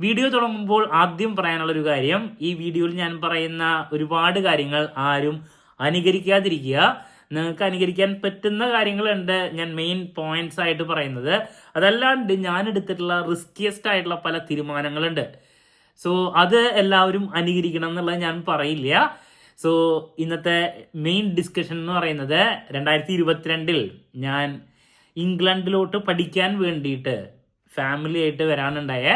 Video തുടങ്ങുമ്പോൾ ആദ്യം പറയാനുള്ളൊരു കാര്യം ഈ വീഡിയോയിൽ ഞാൻ പറയുന്ന ഒരുപാട് കാര്യങ്ങൾ ആരും അനുകരിക്കാതിരിക്കുക. നിങ്ങൾക്ക് അനുകരിക്കാൻ പറ്റുന്ന കാര്യങ്ങളുണ്ട് ഞാൻ മെയിൻ പോയിന്റ്സ് ആയിട്ട് പറയുന്നത്. അതല്ലാണ്ട് ഞാൻ എടുത്തിട്ടുള്ള റിസ്കിയസ്റ്റ് ആയിട്ടുള്ള പല തീരുമാനങ്ങളുണ്ട്. സോ അത് എല്ലാവരും അനുകരിക്കണം എന്നുള്ളത് ഞാൻ പറയില്ല. സോ ഇന്നത്തെ മെയിൻ ഡിസ്കഷൻ എന്ന് പറയുന്നത് രണ്ടായിരത്തി ഇരുപത്തിരണ്ടിൽ ഞാൻ ഇംഗ്ലണ്ടിലോട്ട് പഠിക്കാൻ വേണ്ടിയിട്ട് ഫാമിലി ആയിട്ട് വരാനുണ്ടായേ.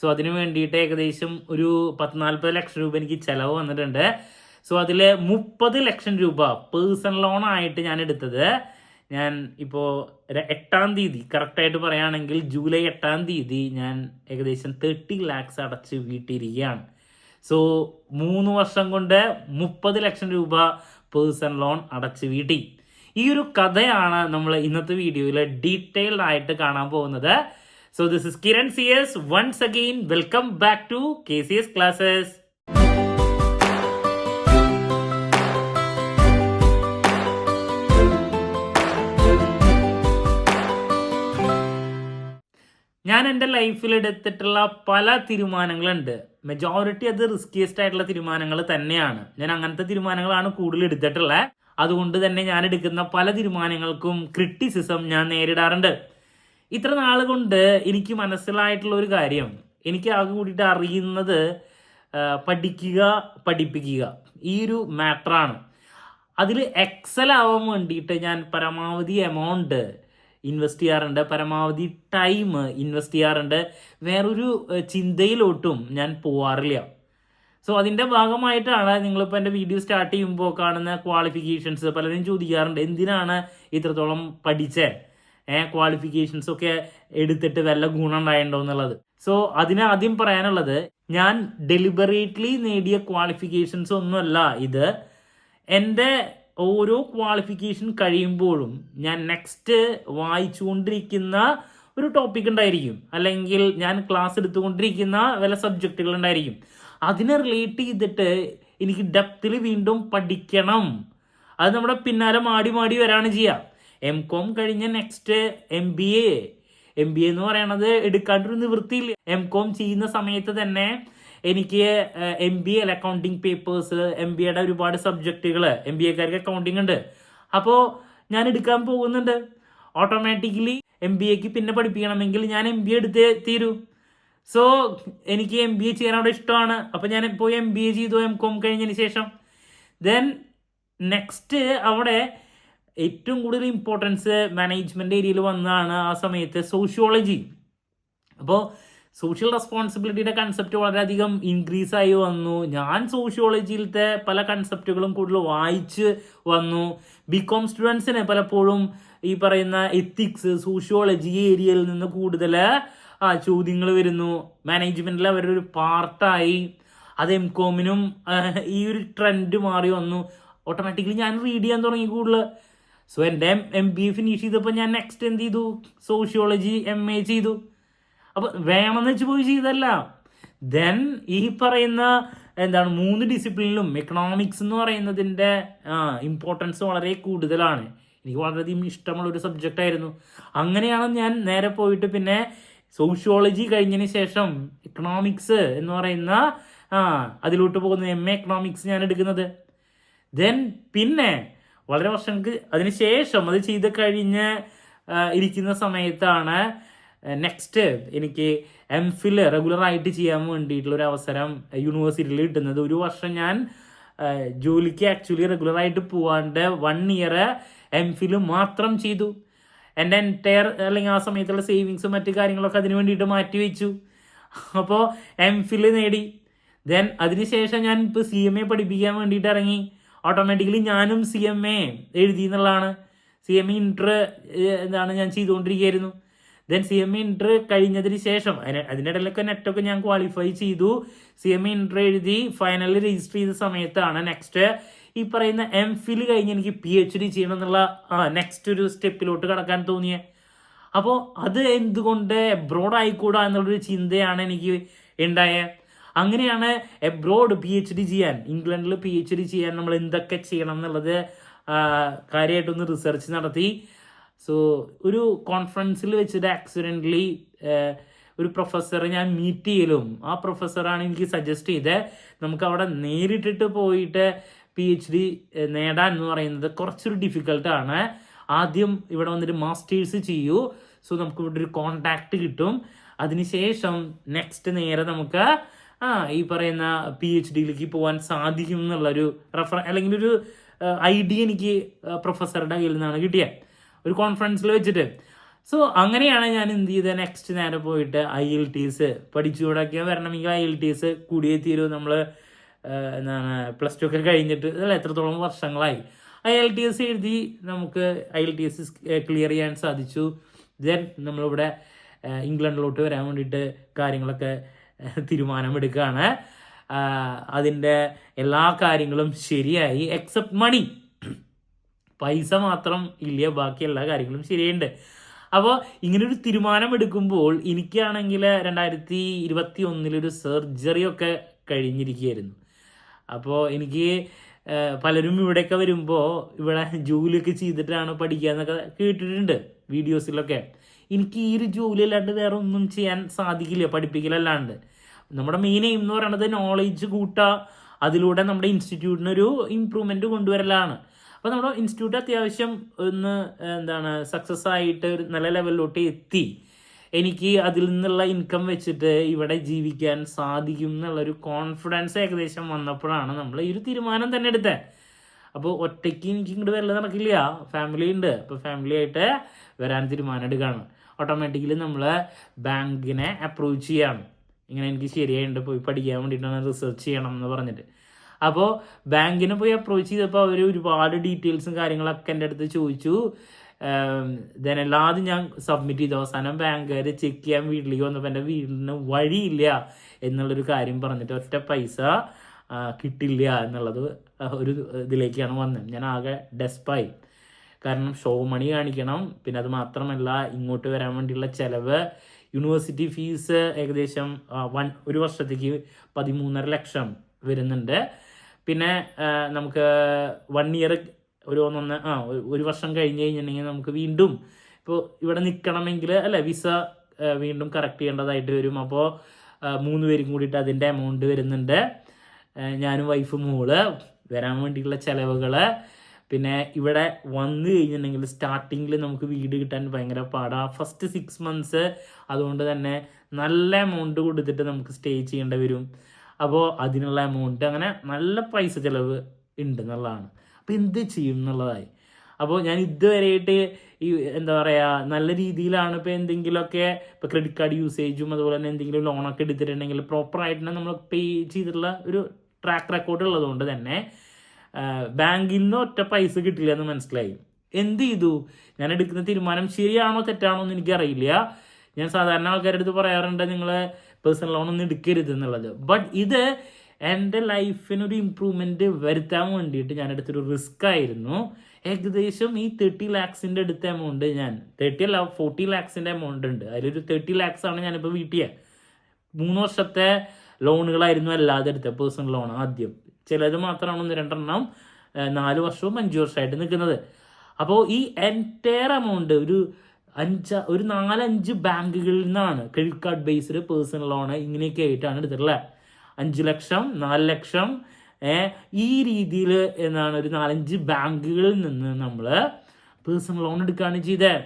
സോ അതിന് വേണ്ടിയിട്ട് ഏകദേശം ഒരു പത്ത് നാൽപ്പത് ലക്ഷം രൂപ എനിക്ക് ചിലവ് വന്നിട്ടുണ്ട്. സോ അതിൽ മുപ്പത് ലക്ഷം രൂപ പേഴ്സണൽ ലോൺ ആയിട്ട് ഞാൻ എടുത്തത്. ഞാൻ ഇപ്പോൾ എട്ടാം തീയതി കറക്റ്റായിട്ട് പറയുകയാണെങ്കിൽ ജൂലൈ എട്ടാം തീയതി ഞാൻ ഏകദേശം തേർട്ടി ലാക്സ് അടച്ച് വീട്ടിരിക്കുകയാണ്. സോ മൂന്ന് വർഷം കൊണ്ട് മുപ്പത് ലക്ഷം രൂപ പേഴ്സണൽ ലോൺ അടച്ച് വീട്ടി. ഈ ഒരു കഥയാണ് നമ്മൾ ഇന്നത്തെ വീഡിയോയിൽ ഡീറ്റെയിൽഡ് ആയിട്ട് കാണാൻ പോകുന്നത്. So this is Kiran CS. Once again, welcome back to KCS classes ഞാൻ എന്റെ ലൈഫിൽ എടുത്തിട്ടുള്ള പല തീരുമാനങ്ങളുണ്ട്. മെജോറിറ്റി അത് റിസ്കിയസ്റ്റ് ആയിട്ടുള്ള തീരുമാനങ്ങൾ തന്നെയാണ്. ഞാൻ അങ്ങനത്തെ തീരുമാനങ്ങളാണ് കൂടുതൽ എടുത്തിട്ടുള്ളത്. അതുകൊണ്ട് തന്നെ ഞാൻ എടുക്കുന്ന പല തീരുമാനങ്ങൾക്കും ക്രിറ്റിസിസം ഞാൻ നേരിടാറുണ്ട്. ഇത്ര നാൾ കൊണ്ട് എനിക്ക് മനസ്സിലായിട്ടുള്ള ഒരു കാര്യം. എനിക്ക് ആകെ കൂടിയിട്ട് അറിയുന്നത് പഠിക്കുക പഠിപ്പിക്കുക. ഈ ഒരു മാറ്ററാണ്. അതിൽ എക്സൽ ആവാൻ വേണ്ടിയിട്ട് ഞാൻ പരമാവധി എമൗണ്ട് ഇൻവെസ്റ്റ് ചെയ്യാറുണ്ട്. പരമാവധി ടൈം ഇൻവെസ്റ്റ് ചെയ്യാറുണ്ട്. വേറൊരു ചിന്തയിലോട്ടും ഞാൻ പോവാറില്ല. സോ അതിന്റെ ഭാഗമായിട്ടാണ് നിങ്ങളിപ്പോൾ എന്റെ വീഡിയോ സ്റ്റാർട്ട് ചെയ്യുമ്പോൾ കാണുന്ന ക്വാളിഫിക്കേഷൻസ് പലരും ചോദിക്കാറുണ്ട്. എന്തിനാണ് ഇത്രത്തോളം പഠിച്ചേ? ക്വാളിഫിക്കേഷൻസ് ഒക്കെ എടുത്തിട്ട് വല്ല ഗുണം ഉണ്ടായിട്ടുണ്ടോ എന്നുള്ളത്. സോ അതിന് ആദ്യം പറയാനുള്ളത് ഞാൻ ഡെലിബറേറ്റ്ലി നേടിയ ക്വാളിഫിക്കേഷൻസ് ഒന്നുമല്ല ഇത്. എന്റെ ഓരോ ക്വാളിഫിക്കേഷൻ കഴിയുമ്പോഴും ഞാൻ നെക്സ്റ്റ് വായിച്ചുകൊണ്ടിരിക്കുന്ന ഒരു ടോപ്പിക് ഉണ്ടായിരിക്കും. അല്ലെങ്കിൽ ഞാൻ ക്ലാസ് എടുത്തുകൊണ്ടിരിക്കുന്ന വല്ല സബ്ജക്റ്റുകൾ ഉണ്ടായിരിക്കും. അതിനെ റിലേറ്റ് ചെയ്തിട്ട് എനിക്ക് ഡെപ്തിൽ വീണ്ടും പഠിക്കണം. അത് നമ്മുടെ പിന്നാലെ മാടി മാടി വരാണ് ചെയ്യുക എം കോം കഴിഞ്ഞ next M B A M B A എന്ന് പറയണത് എടുക്കാണ്ടൊരു നിവൃത്തിയില്ല. എം കോം ചെയ്യുന്ന സമയത്ത് തന്നെ എനിക്ക് M B A accounting papers M B എയുടെ ഒരുപാട് സബ്ജക്റ്റുകൾ എം ബി എക്കാർക്ക് അക്കൗണ്ടിങ് ഉണ്ട്. അപ്പോൾ ഞാൻ എടുക്കാൻ പോകുന്നുണ്ട്. ഓട്ടോമാറ്റിക്കലി എം ബി എക്ക് പിന്നെ പഠിപ്പിക്കണമെങ്കിൽ ഞാൻ എം ബി എ എടുത്തേ തീരൂ. സോ എനിക്ക് എം ബി എ ചെയ്യാൻ അവിടെ ഇഷ്ടമാണ്. അപ്പോൾ ഞാൻ പോയി എം ബി എ ചെയ്തു. എം കോം കഴിഞ്ഞതിന് ശേഷം. ദെൻ നെക്സ്റ്റ് അവിടെ ഏറ്റവും കൂടുതൽ ഇമ്പോർട്ടൻസ് മാനേജ്മെന്റ് ഏരിയയിൽ വന്നതാണ് ആ സമയത്ത് സോഷ്യോളജി അപ്പോൾ സോഷ്യൽ റെസ്പോൺസിബിലിറ്റിയുടെ കൺസെപ്റ്റ് വളരെയധികം ഇൻക്രീസ് ആയി വന്നു. ഞാൻ സോഷ്യോളജിയിലത്തെ പല കൺസെപ്റ്റുകളും കൂടുതൽ വായിച്ച് വന്നു. ബികോം സ്റ്റുഡൻസിന് പലപ്പോഴും ഈ പറയുന്ന എത്തിക്സ് സോഷ്യോളജി ഏരിയയിൽ നിന്ന് കൂടുതൽ ചോദ്യങ്ങൾ വരുന്നു. മാനേജ്മെന്റിൽ അവരുടെ ഒരു പാർട്ടായി അത് എം കോമിനും ഈ ഒരു ട്രെൻഡ് മാറി വന്നു. ഓട്ടോമാറ്റിക്കലി ഞാൻ റീഡ് ചെയ്യാൻ തുടങ്ങി കൂടുതൽ. സോ എന്റെ എം ബി എ ഫിനിഷ് ചെയ്തപ്പോൾ ഞാൻ നെക്സ്റ്റ് എന്ത് ചെയ്തു? സോഷ്യോളജി എം എ ചെയ്തു. അപ്പൊ വേണമെന്ന് വെച്ച് പോയി ചെയ്തല്ല. ദെൻ ഈ പറയുന്ന എന്താണ് മൂന്ന് ഡിസിപ്ലിനിലും എക്കണോമിക്സ് എന്ന് പറയുന്നതിന്റെ ഇമ്പോർട്ടൻസ് വളരെ കൂടുതലാണ്. എനിക്ക് വളരെയധികം ഇഷ്ടമുള്ള ഒരു സബ്ജക്റ്റ് ആയിരുന്നു. അങ്ങനെയാണ് ഞാൻ നേരെ പോയിട്ട് പിന്നെ സോഷ്യോളജി കഴിഞ്ഞതിന് ശേഷം എക്കണോമിക്സ് എന്ന് പറയുന്ന ആ അതിലോട്ട് പോകുന്ന എം എ എക്കണോമിക്സ് ഞാൻ എടുക്കുന്നത്. ദെൻ പിന്നെ വളരെ വർഷങ്ങൾക്ക് അതിനുശേഷം അത് ചെയ്ത് കഴിഞ്ഞ് ഇരിക്കുന്ന സമയത്താണ് നെക്സ്റ്റ് എനിക്ക് എം ഫിൽ റെഗുലറായിട്ട് ചെയ്യാൻ വേണ്ടിയിട്ടുള്ള ഒരു അവസരം യൂണിവേഴ്സിറ്റിയിൽ കിട്ടുന്നത്. ഒരു വർഷം ഞാൻ ജോലിക്ക് ആക്ച്വലി റെഗുലറായിട്ട് പോവാണ്ട് വൺ ഇയർ എം ഫിൽ മാത്രം ചെയ്തു. എന്റെ എന്റയർ അല്ലെങ്കിൽ ആ സമയത്തുള്ള സേവിങ്സും മറ്റു കാര്യങ്ങളൊക്കെ അതിന് വേണ്ടിയിട്ട് മാറ്റി വെച്ചു. അപ്പോൾ എം ഫിൽ നേടി ദെൻ അതിനുശേഷം ഞാൻ ഇപ്പോൾ സി എം എ പഠിപ്പിക്കാൻ വേണ്ടിയിട്ട് ഇറങ്ങി. ഓട്ടോമാറ്റിക്കലി ഞാനും സി എം എ എഴുതി എന്നുള്ളതാണ് സി എം എ ഇന്റർ എന്താണ് ഞാൻ ചെയ്തുകൊണ്ടിരിക്കുകയായിരുന്നു. Then C M A inter കഴിഞ്ഞതിന് ശേഷം അതിന് അതിന്റെ ഇടയിലൊക്കെ നെറ്റൊക്കെ ഞാൻ ക്വാളിഫൈ ചെയ്തു. സി എം എ ഇന്റർ എഴുതി ഫൈനലിൽ രജിസ്റ്റർ ചെയ്ത സമയത്താണ് നെക്സ്റ്റ് ഈ പറയുന്ന എം ഫിൽ കഴിഞ്ഞ് എനിക്ക് പി എച്ച് ഡി ചെയ്യണം എന്നുള്ള നെക്സ്റ്റ് ഒരു സ്റ്റെപ്പിലോട്ട് കടക്കാൻ തോന്നിയത് അപ്പോൾ അത് എന്തുകൊണ്ട് എബ്രോഡ് ആയിക്കൂടാ എന്നുള്ളൊരു ചിന്തയാണ് എനിക്ക് ഉണ്ടായത് അങ്ങനെയാണ് എബ്രോഡ് പി എച്ച് ഡി ചെയ്യാൻ ഇംഗ്ലണ്ടിൽ പി എച്ച് ഡി ചെയ്യാൻ നമ്മൾ എന്തൊക്കെ ചെയ്യണം എന്നുള്ളത് കാര്യമായിട്ടൊന്ന് റിസർച്ച് നടത്തി. സോ ഒരു കോൺഫറൻസിൽ വെച്ചിട്ട് ആക്സിഡന്റലി ഒരു പ്രൊഫസറെ ഞാൻ മീറ്റ് ചെയ്യലും. ആ പ്രൊഫസറാണ് എനിക്ക് സജസ്റ്റ് ചെയ്തത് നമുക്ക് അവിടെ നേരിട്ടിട്ട് പോയിട്ട് പി എച്ച് ഡി നേടാൻ എന്ന് പറയുന്നത് കുറച്ചൊരു ഡിഫിക്കൽട്ടാണ് ആദ്യം ഇവിടെ വന്നിട്ട് മാസ്റ്റേഴ്സ് ചെയ്യൂ. സോ നമുക്ക് ഇവിടെ ഒരു കോണ്ടാക്ട് കിട്ടും അതിനുശേഷം നെക്സ്റ്റ് നേരെ നമുക്ക് ആ ഈ പറയുന്ന പി എച്ച് ഡിയിലേക്ക് പോകാൻ സാധിക്കും എന്നുള്ളൊരു റെഫർ അല്ലെങ്കിൽ ഒരു ഐഡിയ എനിക്ക് പ്രൊഫസറുടെ കയ്യിൽ നിന്നാണ് കിട്ടിയത് ഒരു കോൺഫറൻസിൽ വെച്ചിട്ട്. സോ അങ്ങനെയാണ് ഞാൻ എന്ത് ചെയ്തത് നെക്സ്റ്റ് നേരെ പോയിട്ട് ഐ എൽ ടി എസ് പഠിച്ചുകൂടൊക്കെ വരണമെങ്കിൽ ഐ എൽ ടി എസ് കൂടിയേ തീരൂ നമ്മൾ എന്താണ് പ്ലസ് ടു ഒക്കെ കഴിഞ്ഞിട്ട്. അല്ല എത്രത്തോളം വർഷങ്ങളായി? ഐ എൽ ടി എസ് എഴുതി നമുക്ക് I L T S clear ചെയ്യാൻ സാധിച്ചു. ദെൻ നമ്മളിവിടെ ഇംഗ്ലണ്ടിലോട്ട് വരാൻ വേണ്ടിയിട്ട് കാര്യങ്ങളൊക്കെ തീരുമാനമെടുക്കുകയാണ്. അതിന്റെ എല്ലാ കാര്യങ്ങളും ശരിയായി എക്സെപ്റ്റ് മണി പൈസ മാത്രം ഇല്ല ബാക്കി എല്ലാ കാര്യങ്ങളും ശരിയുണ്ട്. അപ്പോൾ ഇങ്ങനൊരു തീരുമാനം എടുക്കുമ്പോൾ എനിക്കാണെങ്കിൽ രണ്ടായിരത്തി ഇരുപത്തി ഒന്നിലൊരു സർജറി ഒക്കെ കഴിഞ്ഞിരിക്കുകയായിരുന്നു. അപ്പോൾ എനിക്ക് പലരും ഇവിടെയൊക്കെ വരുമ്പോൾ ഇവിടെ ജോലിയൊക്കെ ചെയ്തിട്ടാണ് പഠിക്കുക എന്നൊക്കെ കേട്ടിട്ടുണ്ട് വീഡിയോസിലൊക്കെ എനിക്ക് ഈ ഒരു ജോലി അല്ലാണ്ട് വേറെ ഒന്നും ചെയ്യാൻ സാധിക്കില്ല പഠിപ്പിക്കലല്ലാണ്ട്. നമ്മുടെ മെയിൻ എയിം എന്ന് പറയുന്നത് നോളേജ് കൂട്ടുക അതിലൂടെ നമ്മുടെ ഇൻസ്റ്റിറ്റ്യൂട്ടിന് ഒരു ഇമ്പ്രൂവ്മെന്റ് കൊണ്ടുവരലാണ്. അപ്പോൾ നമ്മുടെ ഇൻസ്റ്റിറ്റ്യൂട്ട് അത്യാവശ്യം ഒന്ന് എന്താണ് സക്സസ് ആയിട്ട് ഒരു നല്ല ലെവലിലോട്ട് എത്തി. എനിക്ക് അതിൽ നിന്നുള്ള ഇൻകം വെച്ചിട്ട് ഇവിടെ ജീവിക്കാൻ സാധിക്കും എന്നുള്ളൊരു കോൺഫിഡൻസ് ഏകദേശം വന്നപ്പോഴാണ് നമ്മൾ ഈ ഒരു തീരുമാനം തന്നെ എടുത്തത് അപ്പോൾ ഒറ്റയ്ക്ക് എനിക്ക് ഇങ്ങോട്ട് വരൽ നടക്കില്ല ഫാമിലി ഉണ്ട്. അപ്പോൾ ഫാമിലി ആയിട്ട് വരാൻ തീരുമാനം എടുക്കുകയാണ് ഓട്ടോമാറ്റിക്കലി നമ്മൾ ബാങ്കിനെ അപ്രൂവ് ചെയ്യാണ്. ഇങ്ങനെ എനിക്ക് ശരിയായിട്ട് പോയി പഠിക്കാൻ വേണ്ടിയിട്ടാണ് റിസർച്ച് ചെയ്യണം എന്ന് പറഞ്ഞിട്ട്. അപ്പോൾ ബാങ്കിനെ പോയി അപ്രോച്ച് ചെയ്തപ്പോൾ അവർ ഒരുപാട് ഡീറ്റെയിൽസും കാര്യങ്ങളൊക്കെ എന്റെ അടുത്ത് ചോദിച്ചു. ദെൻ എല്ലാതും ഞാൻ സബ്മിറ്റ് ചെയ്തു. അവസാനം ബാങ്കുകാർ ചെക്ക് ചെയ്യാൻ വീട്ടിലേക്ക് വന്നപ്പോൾ എന്റെ വീടിന് വഴിയില്ല എന്നുള്ളൊരു കാര്യം പറഞ്ഞിട്ട് ഒറ്റ പൈസ കിട്ടില്ല എന്നുള്ളത് ഒരു ഇതിലേക്കാണ് വന്നത്. ഞാൻ ആകെ ഡെസ്പായി കാരണം ഷോ മണി കാണിക്കണം. പിന്നെ അത് മാത്രമല്ല ഇങ്ങോട്ട് വരാൻ വേണ്ടിയുള്ള ചിലവ്. യൂണിവേഴ്സിറ്റി ഫീസ് ഏകദേശം വൺ ഒരു വർഷത്തേക്ക് പതിമൂന്നര ലക്ഷം വരുന്നുണ്ട്. പിന്നെ നമുക്ക് വൺ ഇയർ ഒരു ഒന്നൊന്ന് ആ ഒരു വർഷം കഴിഞ്ഞ് കഴിഞ്ഞിട്ടുണ്ടെങ്കിൽ നമുക്ക് വീണ്ടും ഇപ്പോൾ ഇവിടെ നിൽക്കണമെങ്കിൽ അല്ല വിസ വീണ്ടും കറക്റ്റ് ചെയ്യേണ്ടതായിട്ട് വരും. അപ്പോൾ മൂന്ന് പേരും കൂടിയിട്ട് അതിന്റെ എമൗണ്ട് വരുന്നുണ്ട്. ഞാനും വൈഫും മോൾ. വരാൻ വേണ്ടിയിട്ടുള്ള ചിലവുകൾ പിന്നെ ഇവിടെ വന്നു കഴിഞ്ഞിട്ടുണ്ടെങ്കിൽ സ്റ്റാർട്ടിങ്ങിൽ നമുക്ക് വീട് കിട്ടാൻ ഭയങ്കര പാടാണ് ഫസ്റ്റ് സിക്സ് മന്ത്സ് അതുകൊണ്ട് തന്നെ നല്ല എമൗണ്ട് കൊടുത്തിട്ട് നമുക്ക് സ്റ്റേ ചെയ്യേണ്ടി വരും. അപ്പോൾ അതിനുള്ള എമൗണ്ട് അങ്ങനെ നല്ല പൈസ ചിലവ് ഉണ്ട് എന്നുള്ളതാണ് അപ്പോൾ എന്ത് ചെയ്യും എന്നുള്ളതായി. അപ്പോൾ ഞാൻ ഇതുവരെയായിട്ട് ഈ എന്താ പറയുക നല്ല രീതിയിലാണ് ഇപ്പോൾ എന്തെങ്കിലുമൊക്കെ ഇപ്പോൾ ക്രെഡിറ്റ് കാർഡ് യൂസേജും അതുപോലെ തന്നെ എന്തെങ്കിലും ലോണൊക്കെ എടുത്തിട്ടുണ്ടെങ്കിൽ പ്രോപ്പറായിട്ട് നമ്മൾ പേ ചെയ്തിട്ടുള്ള ഒരു ട്രാക്ക് റെക്കോർഡ് ഉള്ളതുകൊണ്ട് തന്നെ ബാങ്കിൽ നിന്ന് ഒറ്റ പൈസ കിട്ടില്ല എന്ന് മനസ്സിലായി. എന്ത് ചെയ്തു? ഞാൻ എടുക്കുന്ന തീരുമാനം ശരിയാണോ തെറ്റാണോ എന്ന് എനിക്കറിയില്ല. ഞാൻ സാധാരണ ആൾക്കാരുടെ അടുത്ത് പറയാറുണ്ട് നിങ്ങൾ പേഴ്സണൽ ലോൺ ഒന്നും എടുക്കരുത് എന്നുള്ളത്. ബട്ട് ഇത് എന്റെ ലൈഫിനൊരു ഇമ്പ്രൂവ്മെന്റ് വരുത്താൻ വേണ്ടിയിട്ട് ഞാൻ എടുത്തൊരു റിസ്ക് ആയിരുന്നു. ഏകദേശം ഈ തേർട്ടി ലാക്സിന്റെ അടുത്ത എമൗണ്ട് ഞാൻ തേർട്ടി അല്ല ഫോർട്ടി ലാക്സിന്റെ എമൗണ്ട് ഉണ്ട്. അതിലൊരു തേർട്ടി ലാക്സ് ആണ് ഞാനിപ്പോൾ വീട്ടിയ. മൂന്ന് വർഷത്തെ ലോണുകളായിരുന്നു അല്ലാതെ എടുത്ത പേഴ്സണൽ ലോൺ ആദ്യം. ചിലത് മാത്രമാണ് ഒന്ന് രണ്ടെണ്ണം നാല് വർഷവും അഞ്ച് വർഷമായിട്ട് നിൽക്കുന്നത്. അപ്പോൾ ഈ എന്റയർ എമൗണ്ട് ഒരു അഞ്ച് ഒരു നാലഞ്ച് ബാങ്കുകളിൽ നിന്നാണ് credit card based personal loan ഇങ്ങനെയൊക്കെ ആയിട്ടാണ് എടുത്തിട്ടുള്ളത് അഞ്ച് ലക്ഷം നാല് ലക്ഷം ഈ രീതിയിൽ എന്താണ് ഒരു നാലഞ്ച് ബാങ്കുകളിൽ നിന്ന് നമ്മൾ പേഴ്സണൽ ലോൺ എടുക്കുകയാണ് ചെയ്തത്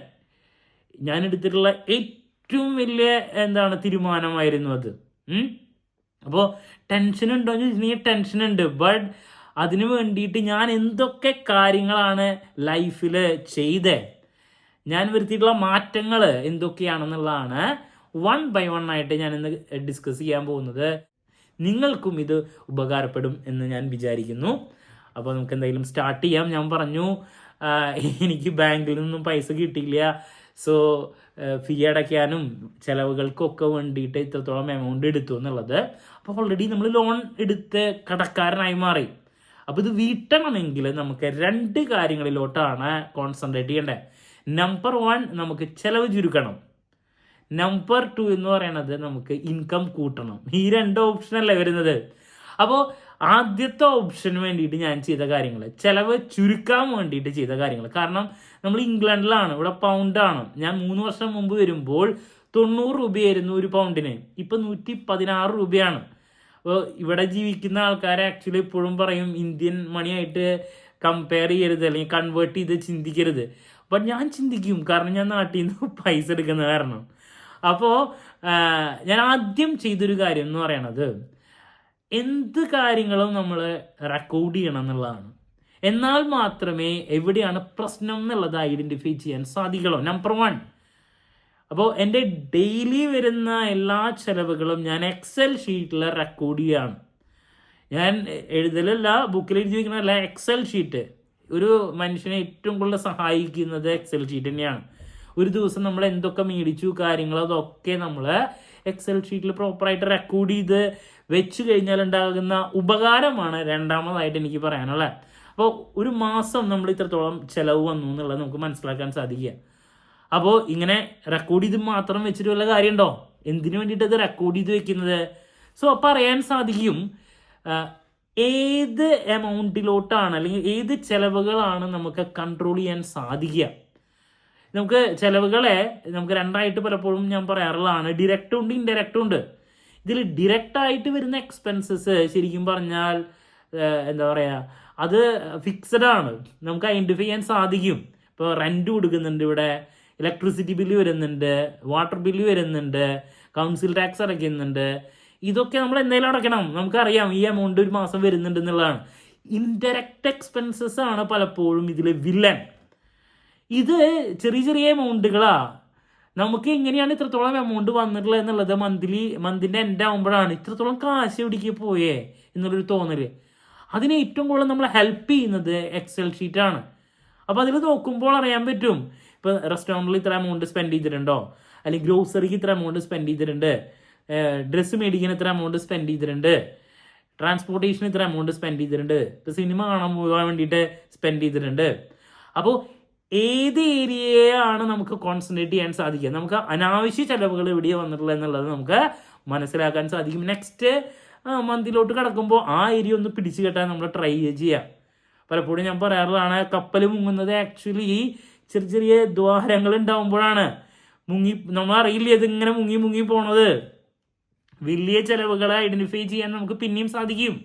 ഞാൻ എടുത്തിട്ടുള്ള ഏറ്റവും വലിയ എന്താണ് തീരുമാനമായിരുന്നു അത്. അപ്പോൾ ടെൻഷൻ ഉണ്ടോ എന്ന് ചോദിച്ചിട്ടുണ്ടെങ്കിൽ ടെൻഷൻ ഉണ്ട്. ബട്ട് അതിനു വേണ്ടിയിട്ട് ഞാൻ എന്തൊക്കെ കാര്യങ്ങളാണ് ലൈഫിൽ ചെയ്തേ? ഞാൻ വരുത്തിയിട്ടുള്ള മാറ്റങ്ങൾ എന്തൊക്കെയാണെന്നുള്ളതാണ് വൺ ബൈ വൺ ആയിട്ട് ഞാൻ ഇന്ന് ഡിസ്കസ് ചെയ്യാൻ പോകുന്നത്. നിങ്ങൾക്കും ഇത് ഉപകാരപ്പെടും എന്ന് ഞാൻ വിചാരിക്കുന്നു. അപ്പോൾ നമുക്ക് എന്തെങ്കിലും സ്റ്റാർട്ട് ചെയ്യാം. ഞാൻ പറഞ്ഞു എനിക്ക് ബാങ്കിൽ നിന്നും പൈസ കിട്ടിയില്ല. സോ ഫീ അടയ്ക്കാനും ചിലവുകൾക്കൊക്കെ വേണ്ടിയിട്ട് ഇത്രത്തോളം എമൗണ്ട് എടുത്തു എന്നുള്ളത്. അപ്പോൾ ഓൾറെഡി നമ്മൾ ലോൺ എടുത്ത് കടക്കാരനായി മാറി. അപ്പോൾ ഇത് വീട്ടണമെങ്കിൽ നമുക്ക് രണ്ട് കാര്യങ്ങളിലോട്ടാണ് കോൺസെൻട്രേറ്റ് ചെയ്യേണ്ടത് നമ്പർ വൺ നമുക്ക് ചിലവ് ചുരുക്കണം. നമ്പർ ടു എന്ന് പറയുന്നത് നമുക്ക് ഇൻകം കൂട്ടണം. ഈ രണ്ട് ഓപ്ഷനല്ലേ വരുന്നത്? അപ്പോൾ ആദ്യത്തെ ഓപ്ഷന് വേണ്ടിയിട്ട് ഞാൻ ചെയ്ത കാര്യങ്ങൾ ചിലവ് ചുരുക്കാൻ വേണ്ടിയിട്ട് ചെയ്ത കാര്യങ്ങൾ കാരണം നമ്മൾ ഇംഗ്ലണ്ടിലാണ് ഇവിടെ പൗണ്ടാണ് ഞാൻ മൂന്ന് വർഷം മുമ്പ് വരുമ്പോൾ തൊണ്ണൂറ് രൂപയായിരുന്നു ഒരു പൗണ്ടിന് ഇപ്പം നൂറ്റി പതിനാറ് രൂപയാണ്. അപ്പോൾ ഇവിടെ ജീവിക്കുന്ന ആൾക്കാരെ ആക്ച്വലി എപ്പോഴും പറയും ഇന്ത്യൻ മണിയായിട്ട് കമ്പയർ ചെയ്യരുത് അല്ലെങ്കിൽ കൺവേർട്ട് ചെയ്ത് ചിന്തിക്കരുത്. ബട്ട് ഞാൻ ചിന്തിക്കും കാരണം ഞാൻ നാട്ടിൽ നിന്ന് പൈസ എടുക്കുന്ന കാരണം. അപ്പോൾ ഞാൻ ആദ്യം ചെയ്തൊരു കാര്യം എന്ന് പറയണത് എന്ത് കാര്യങ്ങളും നമ്മൾ റെക്കോർഡ് ചെയ്യണം എന്നുള്ളതാണ്. എന്നാൽ മാത്രമേ എവിടെയാണ് പ്രശ്നം എന്നുള്ളത് ഐഡന്റിഫൈ ചെയ്യാൻ സാധിക്കുള്ളൂ. നമ്പർ വൺ അപ്പോൾ എന്റെ ഡെയിലി വരുന്ന എല്ലാ ചെലവുകളും ഞാൻ എക്സൽ ഷീറ്റിൽ റെക്കോർഡ് ചെയ്യാണ്. ഞാൻ എഴുതലല്ല ബുക്കിൽ എഴുതി എക്സൽ ഷീറ്റ് ഒരു മനുഷ്യനെ ഏറ്റവും കൂടുതൽ സഹായിക്കുന്നത് എക്സൽ ഷീറ്റ് തന്നെയാണ്. ഒരു ദിവസം നമ്മൾ എന്തൊക്കെ മേടിച്ചു കാര്യങ്ങൾ അതൊക്കെ നമ്മൾ എക്സൽ ഷീറ്റിൽ പ്രോപ്പറായിട്ട് റെക്കോർഡ് ചെയ്ത് വെച്ച് കഴിഞ്ഞാൽ ഉണ്ടാകുന്ന ഉപകാരമാണ് രണ്ടാമതായിട്ട് എനിക്ക് പറയാനുള്ളത്. അപ്പോൾ ഒരു മാസം നമ്മൾ ഇത്രത്തോളം ചിലവ് വന്നു എന്നുള്ളത് നമുക്ക് മനസ്സിലാക്കാൻ സാധിക്കുക. അപ്പോൾ ഇങ്ങനെ റെക്കോർഡ് ചെയ്ത് മാത്രം വെച്ചിട്ട് വല്ല കാര്യമുണ്ടോ? എന്തിനു വേണ്ടിയിട്ട് അത് റെക്കോർഡ് ചെയ്ത് വെക്കുന്നത്? സോ പറയാൻ സാധിക്കും ആ, ഏത് എമൗണ്ടിലോട്ടാണ് അല്ലെങ്കിൽ ഏത് ചെലവുകളാണ് നമുക്ക് കൺട്രോൾ ചെയ്യാൻ സാധിക്കുക. നമുക്ക് ചിലവുകളെ നമുക്ക് രണ്ടായിട്ട് പലപ്പോഴും ഞാൻ പറയാറുള്ളതാണ്. ഡിറക്റ്റും ഉണ്ട് ഇൻഡയറക്റ്റും ഉണ്ട്. ഇതിൽ ഡിറക്റ്റായിട്ട് വരുന്ന എക്സ്പെൻസസ് ശരിക്കും പറഞ്ഞാൽ എന്താ പറയുക അത് ഫിക്സഡ് ആണ്. നമുക്ക് ഐഡന്റിഫൈ ചെയ്യാൻ സാധിക്കും. ഇപ്പോൾ റെന്റ് കൊടുക്കുന്നുണ്ട് ഇവിടെ ഇലക്ട്രിസിറ്റി ബില്ല് വരുന്നുണ്ട് വാട്ടർ ബില്ല് വരുന്നുണ്ട് കൗൺസിൽ ടാക്സ് അടയ്ക്കുന്നുണ്ട്. ഇതൊക്കെ നമ്മൾ എന്തെങ്കിലും അടയ്ക്കണം. നമുക്കറിയാം ഈ എമൗണ്ട് ഒരു മാസം വരുന്നുണ്ട് എന്നുള്ളതാണ്. ഇൻഡയറക്റ്റ് എക്സ്പെൻസസ് ആണ് പലപ്പോഴും ഇതിലെ വില്ലൻ ഇത് ചെറിയ ചെറിയ എമൗണ്ടുകളാ നമുക്ക് എങ്ങനെയാണ് ഇത്രത്തോളം എമൗണ്ട് വന്നിട്ടുള്ളത് എന്നുള്ളത് മന്ത്ലി മന്തിന്റെ എൻഡ് ആകുമ്പോഴാണ് ഇത്രത്തോളം കാശ് പിടിക്കുക പോയേ എന്നുള്ളൊരു തോന്നൽ. അതിനെ ഏറ്റവും കൂടുതൽ നമ്മൾ ഹെൽപ്പ് ചെയ്യുന്നത് എക്സൽ ഷീറ്റാണ് അപ്പോൾ അതിൽ നോക്കുമ്പോൾ അറിയാൻ പറ്റും. ഇപ്പോൾ റെസ്റ്റോറന്റിൽ ഇത്ര എമൗണ്ട് സ്പെൻഡ് ചെയ്തിട്ടുണ്ടോ? അല്ലെങ്കിൽ ഗ്രോസറിക്ക് ഇത്ര എമൗണ്ട് സ്പെൻഡ് ചെയ്തിട്ടുണ്ട്. ഡ്രസ്സ് മേടിക്കാൻ ഇത്ര എമൗണ്ട് സ്പെൻഡ് ചെയ്തിട്ടുണ്ട്. ട്രാൻസ്പോർട്ടേഷൻ ഇത്ര എമൗണ്ട് സ്പെൻഡ് ചെയ്തിട്ടുണ്ട്. ഇപ്പോൾ സിനിമ കാണാൻ പോകാൻ വേണ്ടിയിട്ട് സ്പെൻഡ് ചെയ്തിട്ടുണ്ട്. അപ്പോൾ ഏത് ഏരിയയാണ് നമുക്ക് കോൺസെൻട്രേറ്റ് ചെയ്യാൻ സാധിക്കുക? നമുക്ക് അനാവശ്യ ചെലവുകൾ എവിടെയാണ് വന്നിട്ടുള്ളത് എന്നുള്ളത് നമുക്ക് മനസ്സിലാക്കാൻ സാധിക്കും. നെക്സ്റ്റ് മന്തിലോട്ട് കിടക്കുമ്പോൾ ആ ഏരിയ ഒന്ന് പിടിച്ചു കെട്ടാൻ നമ്മൾ ട്രൈ ചെയ്യാം. പലപ്പോഴും ഞാൻ പറയാറുള്ളതാണ് കപ്പൽ മുങ്ങുന്നത് ആക്ച്വലി ചെറിയ ചെറിയ ദ്വാരങ്ങൾ ഉണ്ടാവുമ്പോഴാണ്. മുങ്ങി നമ്മൾ അറിയില്ല ഇതിങ്ങനെ മുങ്ങി മുങ്ങി പോണത്? വലിയ ചിലവുകളെ ഐഡന്റിഫൈ ചെയ്യാൻ നമുക്ക് പിന്നെയും സാധിക്കും.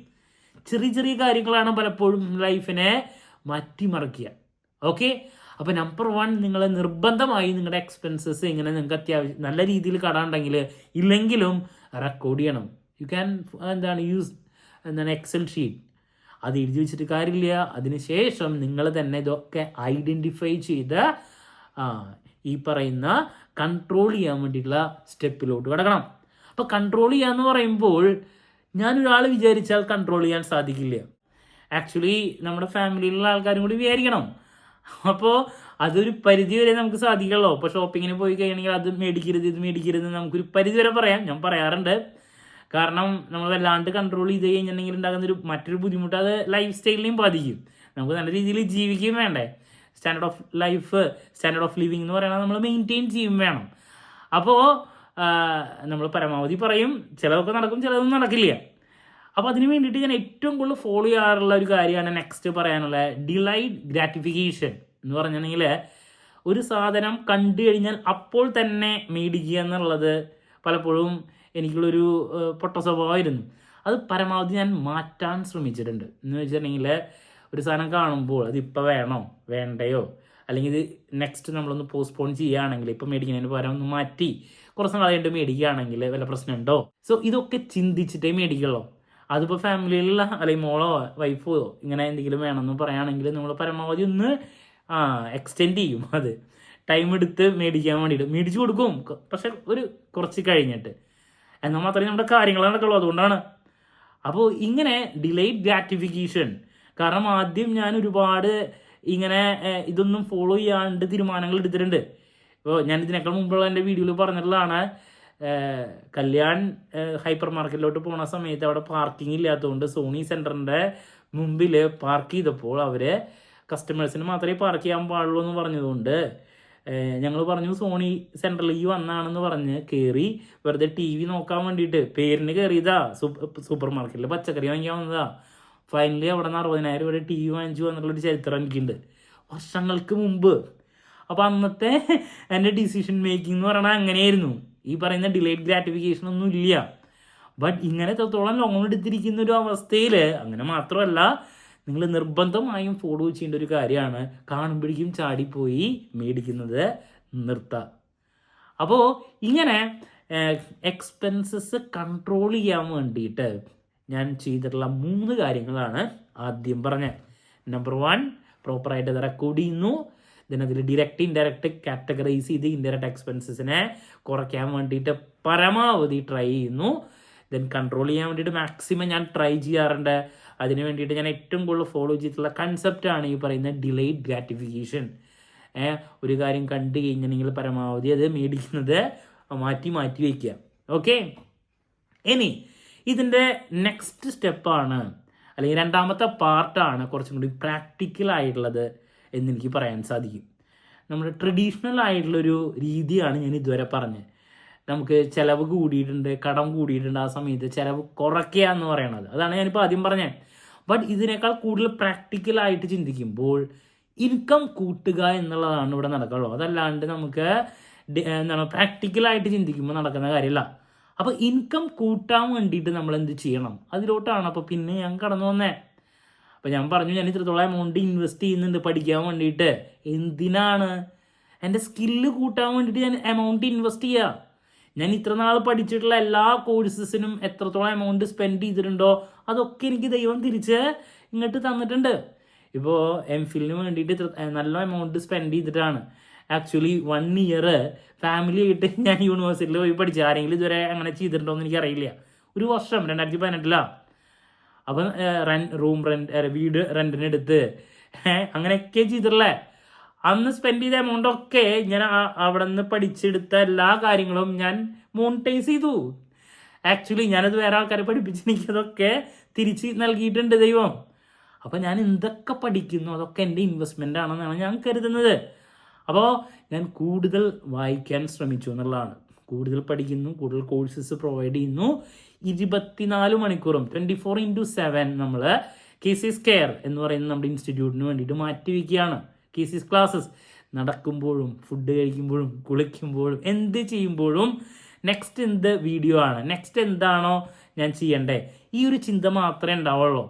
ചെറിയ ചെറിയ കാര്യങ്ങളാണ് പലപ്പോഴും ലൈഫിനെ മാറ്റിമറിക്കുക. ഓക്കെ അപ്പോൾ നമ്പർ വൺ നിങ്ങൾ നിർബന്ധമായി നിങ്ങളുടെ എക്സ്പെൻസസ് ഇങ്ങനെ നിങ്ങൾക്ക് അത്യാവശ്യം നല്ല രീതിയിൽ കടാണ്ടെങ്കിൽ ഇല്ലെങ്കിലും റെക്കോർഡ് ചെയ്യണം. യു ക്യാൻ എന്താണ് യൂസ് എന്താണ് എക്സൽ ഷീറ്റ് അത് എഴുതി വെച്ചിട്ട് കാര്യമില്ല. അതിനുശേഷം നിങ്ങൾ തന്നെ ഇതൊക്കെ ഐഡന്റിഫൈ ചെയ്ത് ഈ പറയുന്ന കൺട്രോൾ ചെയ്യാൻ വേണ്ടിയിട്ടുള്ള സ്റ്റെപ്പിലോട്ട് കിടക്കണം. അപ്പോൾ കൺട്രോൾ ചെയ്യാന്ന് പറയുമ്പോൾ ഞാനൊരാൾ വിചാരിച്ചാൽ കൺട്രോൾ ചെയ്യാൻ സാധിക്കില്ല. ആക്ച്വലി നമ്മുടെ ഫാമിലിയിലുള്ള ആൾക്കാരും കൂടി വിചാരിക്കണം. അപ്പോൾ അതൊരു പരിധി വരെ നമുക്ക് സാധിക്കുള്ളൂ. ഇപ്പോൾ ഷോപ്പിങ്ങിന് പോയി കഴിയണമെങ്കിൽ അത് മേടിക്കരുത് ഇത് മേടിക്കരുത് എന്ന് നമുക്കൊരു പരിധി വരെ പറയാം. ഞാൻ പറയാറുണ്ട്. കാരണം നമ്മൾ വല്ലാണ്ട് കൺട്രോൾ ചെയ്ത് കഴിഞ്ഞിട്ടുണ്ടെങ്കിൽ ഉണ്ടാകുന്ന ഒരു മറ്റൊരു ബുദ്ധിമുട്ട് അത് ലൈഫ് സ്റ്റൈലിനെയും ബാധിക്കും. നമുക്ക് നല്ല രീതിയിൽ ജീവിക്കുകയും വേണ്ടേ. Standard of life standard of living എന്ന് പറയുന്നത് നമ്മൾ മെയിന്റെയിൻ ചെയ്യും വേണം. അപ്പോൾ നമ്മൾ പരമാവധി പറയും ചിലതൊക്കെ നടക്കും ചിലതൊന്നും നടക്കില്ല. അപ്പോൾ അതിന് വേണ്ടിയിട്ട് ഞാൻ ഏറ്റവും കൂടുതൽ ഫോളോ ചെയ്യാറുള്ള ഒരു കാര്യമാണ് നെക്സ്റ്റ് പറയാനുള്ള ഡിലൈറ്റ് ഗ്രാറ്റിഫിക്കേഷൻ എന്ന് പറഞ്ഞിട്ടുണ്ടെങ്കിൽ ഒരു സാധനം കണ്ടു കഴിഞ്ഞാൽ അപ്പോൾ തന്നെ മേടിക്കുക എന്നുള്ളത് പലപ്പോഴും എനിക്കുള്ളൊരു പൊട്ട സ്വഭാവമായിരുന്നു. അത് പരമാവധി ഞാൻ മാറ്റാൻ ശ്രമിച്ചിട്ടുണ്ട്. എന്ന് വെച്ചിട്ടുണ്ടെങ്കിൽ ഒരു സാധനം കാണുമ്പോൾ അത് ഇപ്പോൾ വേണോ? വേണ്ടയോ? അല്ലെങ്കിൽ ഇത് നെക്സ്റ്റ് നമ്മളൊന്ന് പോസ്റ്റ്പോൺ ചെയ്യുകയാണെങ്കിൽ ഇപ്പം മേടിക്കുന്നതിന് പകരം ഒന്ന് മാറ്റി കുറച്ച് നാൾ കഴിഞ്ഞിട്ട് മേടിക്കുകയാണെങ്കിൽ വല്ല പ്രശ്നമുണ്ടോ? സോ ഇതൊക്കെ ചിന്തിച്ചിട്ടേ മേടിക്കുള്ളൂ. അതിപ്പോൾ ഫാമിലിയിലുള്ള അല്ലെങ്കിൽ മോളോ വൈഫോ ഇങ്ങനെ എന്തെങ്കിലും വേണമെന്ന് പറയുകയാണെങ്കിൽ നമ്മൾ പരമാവധി ഒന്ന് എക്സ്റ്റെൻഡ് ചെയ്യും അത്. ടൈം എടുത്ത് മേടിക്കാൻ വേണ്ടിയിട്ട്. മേടിച്ചു കൊടുക്കും. പക്ഷെ ഒരു കുറച്ച് കഴിഞ്ഞിട്ട്. എന്നാൽ മാത്രമേ നമ്മുടെ കാര്യങ്ങൾ നടക്കുള്ളൂ അതുകൊണ്ടാണ്. അപ്പോൾ ഇങ്ങനെ ഡിലേഡ് ഗ്രാറ്റിഫിക്കേഷൻ കാരണം ആദ്യം ഞാൻ ഒരുപാട് ഇങ്ങനെ ഇതൊന്നും ഫോളോ ചെയ്യാണ്ട് തീരുമാനങ്ങൾ എടുത്തിട്ടുണ്ട്. ഇപ്പോൾ ഞാൻ ഇതിനേക്കാൾ മുമ്പുള്ള എന്റെ വീഡിയോയിൽ പറഞ്ഞിട്ടുള്ളതാണ് കല്യാൺ ഹൈപ്പർ മാർക്കറ്റിലോട്ട് പോണ സമയത്ത് അവിടെ പാർക്കിംഗ് ഇല്ലാത്തതുകൊണ്ട് സോണി സെന്ററിന്റെ മുമ്പിൽ പാർക്ക് ചെയ്തപ്പോൾ അവർ കസ്റ്റമേഴ്സിന് മാത്രമേ പാർക്ക് ചെയ്യാൻ പാടുള്ളൂ എന്ന് പറഞ്ഞതുകൊണ്ട് ഞങ്ങൾ പറഞ്ഞു സോണി സെൻട്രലിലേക്ക് വന്നാണെന്ന് പറഞ്ഞ് കയറി വെറുതെ ടി വി നോക്കാൻ വേണ്ടിയിട്ട് പേരിന് കയറിയതാ സൂപ്പർ മാർക്കറ്റിൽ പച്ചക്കറി വാങ്ങിക്കാൻ വന്നതാ. ഫൈനലി അവിടെ നിന്ന് അറുപതിനായിരം രൂപയുടെ ടി വി വാങ്ങിച്ചു എന്നുള്ളൊരു ചരിത്രം എനിക്കുണ്ട്. വർഷങ്ങൾക്ക് മുമ്പ്. അപ്പോൾ അന്നത്തെ എന്റെ ഡിസിഷൻ മേക്കിംഗ് എന്ന് പറയുന്നത് അങ്ങനെയായിരുന്നു. ഈ പറയുന്ന ഡിലേഡ് ഗ്രാറ്റിഫിക്കേഷൻ ഒന്നും ഇല്ല. ബട്ട് ഇങ്ങനെ എത്രത്തോളം ലോൺ എടുത്തിരിക്കുന്ന ഒരു അവസ്ഥയിൽ അങ്ങനെ മാത്രമല്ല നിങ്ങൾ നിർബന്ധമായും ഫോളോ ചെയ്യേണ്ട ഒരു കാര്യമാണ് കാണുമ്പോഴേക്കും ചാടിപ്പോയി മേടിക്കുന്നത് നിർത്തുക അപ്പോൾ ഇങ്ങനെ എക്സ്പെൻസസ് കൺട്രോൾ ചെയ്യാൻ വേണ്ടിയിട്ട് ഞാൻ ചെയ്തിട്ടുള്ള മൂന്ന് കാര്യങ്ങളാണ് ആദ്യം പറഞ്ഞത്. നമ്പർ വൺ പ്രോപ്പറായിട്ട് അത് റെക്കോർഡ് ചെയ്യുന്നു. ദെൻ ഡിറക്റ്റ് ഇൻഡയറക്റ്റ് കാറ്റഗറൈസ് ചെയ്ത് ഇൻഡയറക്റ്റ് എക്സ്പെൻസസിനെ കുറയ്ക്കാൻ വേണ്ടിയിട്ട് പരമാവധി ട്രൈ ചെയ്യുന്നു. ദെൻ കൺട്രോൾ ചെയ്യാൻ വേണ്ടിയിട്ട് മാക്സിമം ഞാൻ ട്രൈ ചെയ്യാറുണ്ട്. അതിന് വേണ്ടിയിട്ട് ഞാൻ ഏറ്റവും കൂടുതൽ ഫോളോ ചെയ്തിട്ടുള്ള കൺസെപ്റ്റാണ് ഈ പറയുന്ന ഡിലേഡ് ഗ്രാറ്റിഫിക്കേഷൻ ഒരു കാര്യം കണ്ടു കഴിഞ്ഞിട്ടുണ്ടെങ്കിൽ പരമാവധി അത് മേടിക്കുന്നത് മാറ്റി മാറ്റി വയ്ക്കുക ഓക്കെ ഇനി ഇതിന്റെ നെക്സ്റ്റ് സ്റ്റെപ്പാണ് അല്ലെങ്കിൽ രണ്ടാമത്തെ പാർട്ടാണ് കുറച്ചും കൂടി പ്രാക്ടിക്കൽ ആയിട്ടുള്ളത് എന്നെനിക്ക് പറയാൻ സാധിക്കും. നമ്മുടെ ട്രഡീഷണൽ ആയിട്ടുള്ളൊരു രീതിയാണ് ഞാൻ ഇതുവരെ പറഞ്ഞത്. നമുക്ക് ചിലവ് കൂടിയിട്ടുണ്ട് കടം കൂടിയിട്ടുണ്ട് ആ സമയത്ത് ചിലവ് കുറയ്ക്കുക എന്ന് പറയണത്. അതാണ് ഞാനിപ്പോൾ ആദ്യം പറഞ്ഞത്. ബട്ട് ഇതിനേക്കാൾ കൂടുതൽ പ്രാക്ടിക്കലായിട്ട് ചിന്തിക്കുമ്പോൾ ഇൻകം കൂട്ടുക എന്നുള്ളതാണ് ഇവിടെ നടക്കുള്ളൂ അതല്ലാണ്ട് നമുക്ക് എന്താണ് പ്രാക്ടിക്കലായിട്ട് ചിന്തിക്കുമ്പോൾ നടക്കുന്ന കാര്യമല്ല അപ്പോൾ ഇൻകം കൂട്ടാൻ വേണ്ടിയിട്ട് നമ്മൾ എന്ത് ചെയ്യണം? അതിലോട്ടാണ് അപ്പോൾ പിന്നെ ഞാൻ കടന്നു വന്നേ. അപ്പോൾ ഞാൻ പറഞ്ഞു ഞാൻ ഇത്രത്തോളം എമൗണ്ട് ഇൻവെസ്റ്റ് ചെയ്യുന്നുണ്ട് പഠിക്കാൻ വേണ്ടിയിട്ട്. എന്തിനാണ്? എന്റെ സ്കില്ല് കൂട്ടാൻ വേണ്ടിയിട്ട് ഞാൻ എമൗണ്ട് ഇൻവെസ്റ്റ് ചെയ്യുക ഞാൻ ഇത്ര നാൾ പഠിച്ചിട്ടുള്ള എല്ലാ കോഴ്സസിനും എത്രത്തോളം എമൗണ്ട് സ്പെൻഡ് ചെയ്തിട്ടുണ്ടോ അതൊക്കെ എനിക്ക് ദൈവം തിരിച്ച് ഇങ്ങോട്ട് തന്നിട്ടുണ്ട്. ഇപ്പോൾ എം ഫിലിന് വേണ്ടിയിട്ട് നല്ല എമൗണ്ട് സ്പെൻഡ് ചെയ്തിട്ടാണ്. ആക്ച്വലി വൺ ഇയർ ഫാമിലി ആയിട്ട് ഞാൻ യൂണിവേഴ്സിറ്റിയിൽ പോയി പഠിച്ചു. ആരെങ്കിലും ഇതുവരെ അങ്ങനെ ചെയ്തിട്ടുണ്ടോ എന്ന് എനിക്കറിയില്ല. ഒരു വർഷം രണ്ടായിരത്തി പതിനെട്ടിലാണ് അപ്പം റെൻ റൂം റെന്റ് വീട് റെന്റിനെടുത്ത് അങ്ങനെയൊക്കെ ചെയ്തിട്ടുള്ളേ. അന്ന് സ്പെൻഡ് ചെയ്ത എമൗണ്ട് ഒക്കെ ഞാൻ അവിടെ നിന്ന് പഠിച്ചെടുത്ത എല്ലാ കാര്യങ്ങളും ഞാൻ മോണിറ്റൈസ് ചെയ്തു. ആക്ച്വലി ഞാനത് വേറെ ആൾക്കാരെ പഠിപ്പിച്ച് എനിക്കതൊക്കെ തിരിച്ച് നൽകിയിട്ടുണ്ട് ദൈവം. അപ്പോൾ ഞാൻ എന്തൊക്കെ പഠിക്കുന്നു? അതൊക്കെ എന്റെ ഇൻവെസ്റ്റ്മെന്റ് ആണെന്നാണ് ഞാൻ കരുതുന്നത്. അപ്പോൾ ഞാൻ കൂടുതൽ വായിക്കാൻ ശ്രമിച്ചു എന്നുള്ളതാണ്. കൂടുതൽ പഠിക്കുന്നു കൂടുതൽ കോഴ്സസ് പ്രൊവൈഡ് ചെയ്യുന്നു. ഇരുപത്തിനാല് മണിക്കൂറും ട്വന്റി ഫോർ ഇന്റു സെവൻ നമ്മൾ സി കെയർ എന്ന് പറയുന്ന നമ്മുടെ ഇൻസ്റ്റിറ്റ്യൂട്ടിന് വേണ്ടിയിട്ട് മാറ്റി വയ്ക്കുകയാണ് കേസീസ് ക്ലാസ്സസ് നടക്കുമ്പോഴും ഫുഡ് കഴിക്കുമ്പോഴും കുളിക്കുമ്പോഴും എന്ത് ചെയ്യുമ്പോഴും നെക്സ്റ്റ് എന്ത് വീഡിയോ ആണ്. നെക്സ്റ്റ് എന്താണോ ഞാൻ ചെയ്യണ്ടേ? ഈ ഒരു ചിന്ത മാത്രമേ ഉണ്ടാവുള്ളൂ.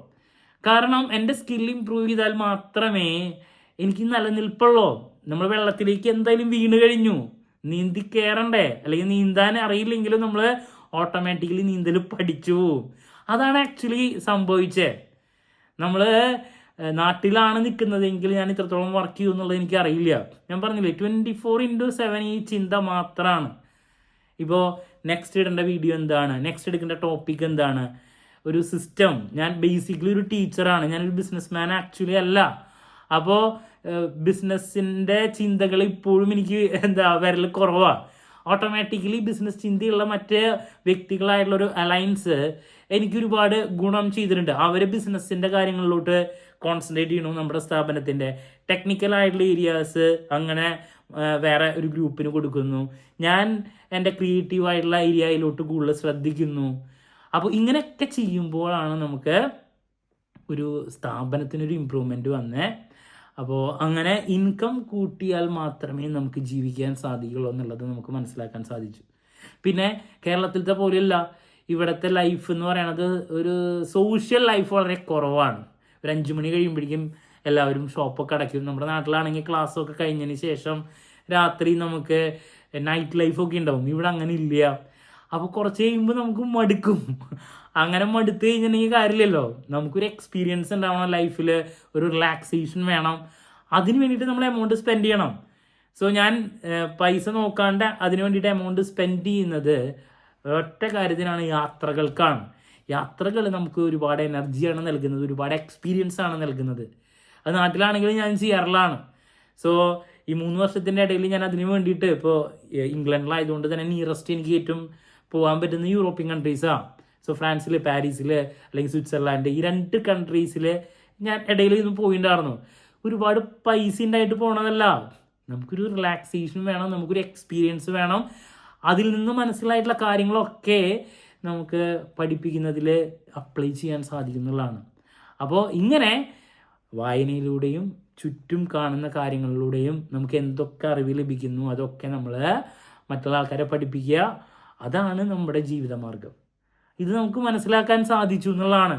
കാരണം എന്റെ സ്കിൽ ഇമ്പ്രൂവ് ചെയ്താൽ മാത്രമേ എനിക്ക് നിലനിൽപ്പുള്ളൂ നമ്മൾ വെള്ളത്തിലേക്ക് എന്തായാലും വീണ് കഴിഞ്ഞു. നീന്തി കയറണ്ടേ അല്ലെങ്കിൽ നീന്താൻ അറിയില്ലെങ്കിലും നമ്മൾ ഓട്ടോമാറ്റിക്കലി നീന്തൽ പഠിച്ചു. അതാണ് ആക്ച്വലി സംഭവിച്ചത് നമ്മൾ നാട്ടിലാണ് നിൽക്കുന്നതെങ്കിൽ ഞാൻ ഇത്രത്തോളം വർക്ക് ചെയ്യും എന്നുള്ളത് എനിക്ക് അറിയില്ല. ഞാൻ പറഞ്ഞില്ലേ ട്വന്റി ഫോർ ഇന്റു സെവൻ ഈ ചിന്ത മാത്രമാണ് ഇപ്പോൾ നെക്സ്റ്റ് ഇടേണ്ട വീഡിയോ എന്താണ്? നെക്സ്റ്റ് എടുക്കേണ്ട ടോപ്പിക് എന്താണ്? ഒരു സിസ്റ്റം ഞാൻ ബേസിക്കലി ഒരു ടീച്ചറാണ് ഞാനൊരു ബിസിനസ് മാൻ ആക്ച്വലി അല്ല അപ്പോൾ ബിസിനസ്സിന്റെ ചിന്തകൾ ഇപ്പോഴും എനിക്ക് എന്താ വിരൽ കുറവാണ് ഓട്ടോമാറ്റിക്കലി ബിസിനസ് ചിന്തയുള്ള മറ്റ് വ്യക്തികളായിട്ടുള്ള ഒരു അലയൻസ് എനിക്ക് ഒരുപാട് ഗുണം ചെയ്തിട്ടുണ്ട്. അവർ ബിസിനസ്സിന്റെ കാര്യങ്ങളിലോട്ട് കോൺസെൻട്രേറ്റ് ചെയ്യണു നമ്മുടെ സ്ഥാപനത്തിന്റെ. ടെക്നിക്കൽ ആയിട്ടുള്ള ഏരിയാസ് അങ്ങനെ വേറെ ഒരു ഗ്രൂപ്പിന് കൊടുക്കുന്നു. ഞാൻ എന്റെ ക്രിയേറ്റീവ് ആയിട്ടുള്ള ഏരിയയിലോട്ട് കൂടുതൽ ശ്രദ്ധിക്കുന്നു. അപ്പോൾ ഇങ്ങനെയൊക്കെ ചെയ്യുമ്പോഴാണ് നമുക്ക് ഒരു സ്ഥാപനത്തിനൊരു ഇമ്പ്രൂവ്മെന്റ് വന്നേ. അപ്പോൾ അങ്ങനെ ഇൻകം കൂട്ടിയാൽ മാത്രമേ നമുക്ക് ജീവിക്കാൻ സാധിക്കുള്ളൂ എന്നുള്ളത് നമുക്ക് മനസ്സിലാക്കാൻ സാധിച്ചു. പിന്നെ കേരളത്തിലത്തെ പോലെയല്ല ഇവിടുത്തെ ലൈഫ് എന്ന് പറയണത് ഒരു സോഷ്യൽ ലൈഫ് വളരെ കുറവാണ്. ഒരു അഞ്ചു മണി കഴിയുമ്പോഴേക്കും എല്ലാവരും ഷോപ്പൊക്കെ അടയ്ക്കും. നമ്മുടെ നാട്ടിലാണെങ്കിൽ ക്ലാസ്സൊക്കെ കഴിഞ്ഞതിന് ശേഷം രാത്രി നമുക്ക് നൈറ്റ് ലൈഫൊക്കെ ഉണ്ടാവും. ഇവിടെ അങ്ങനെ ഇല്ല. അപ്പോൾ കുറച്ച് കഴിയുമ്പോൾ നമുക്ക് മടുക്കും. അങ്ങനെ മടുത്ത് കഴിഞ്ഞിട്ടുണ്ടെങ്കിൽ കാര്യമില്ലല്ലോ. നമുക്കൊരു എക്സ്പീരിയൻസ് ഉണ്ടാവണം ലൈഫിൽ ഒരു റിലാക്സേഷൻ വേണം. അതിന് വേണ്ടിയിട്ട് നമ്മൾ എമൗണ്ട് സ്പെൻഡ് ചെയ്യണം. സോ ഞാൻ പൈസ നോക്കാണ്ട് അതിന് വേണ്ടിയിട്ട് എമൗണ്ട് സ്പെൻഡ് ചെയ്യുന്നത് ഒറ്റ കാര്യത്തിനാണ് യാത്രകൾക്കാണ്. യാത്രകൾ നമുക്ക് ഒരുപാട് എനർജിയാണ് നൽകുന്നത് ഒരുപാട് എക്സ്പീരിയൻസ് ആണ് നൽകുന്നത്. അത് നാട്ടിലാണെങ്കിലും ഞാൻ ചെയ്യാറുള്ളതാണ് സോ ഈ മൂന്ന് വർഷത്തിന്റെ ഇടയിൽ ഞാൻ അതിന് വേണ്ടിയിട്ട് ഇപ്പോൾ ഇംഗ്ലണ്ടിലായതുകൊണ്ട് തന്നെ നിയറസ്റ്റ് എനിക്ക് ഏറ്റവും പോകാൻ പറ്റുന്ന യൂറോപ്യൻ കൺട്രീസാണ് സോ ഫ്രാൻസിൽ പാരീസിൽ അല്ലെങ്കിൽ സ്വിറ്റ്സർലാൻഡ് ഈ രണ്ട് കൺട്രീസിൽ ഞാൻ ഇടയിൽ നിന്ന് പോയിണ്ടായിരുന്നു. ഒരുപാട് പൈസ ഉണ്ടായിട്ട് പോണതല്ല. നമുക്കൊരു റിലാക്സേഷൻ വേണം നമുക്കൊരു എക്സ്പീരിയൻസ് വേണം. അതിൽ നിന്ന് മനസ്സിലായിട്ടുള്ള കാര്യങ്ങളൊക്കെ നമുക്ക് പഠിപ്പിക്കുന്നതിൽ അപ്ലൈ ചെയ്യാൻ സാധിക്കുന്നുള്ളതാണ് അപ്പോൾ ഇങ്ങനെ വായനയിലൂടെയും ചുറ്റും കാണുന്ന കാര്യങ്ങളിലൂടെയും നമുക്ക് എന്തൊക്കെ അറിവ് ലഭിക്കുന്നു അതൊക്കെ നമ്മൾ മറ്റുള്ള ആൾക്കാരെ പഠിപ്പിക്കുക അതാണ് നമ്മുടെ ജീവിതമാർഗം. ഇത് നമുക്ക് മനസ്സിലാക്കാൻ സാധിച്ചു എന്നുള്ളതാണ്.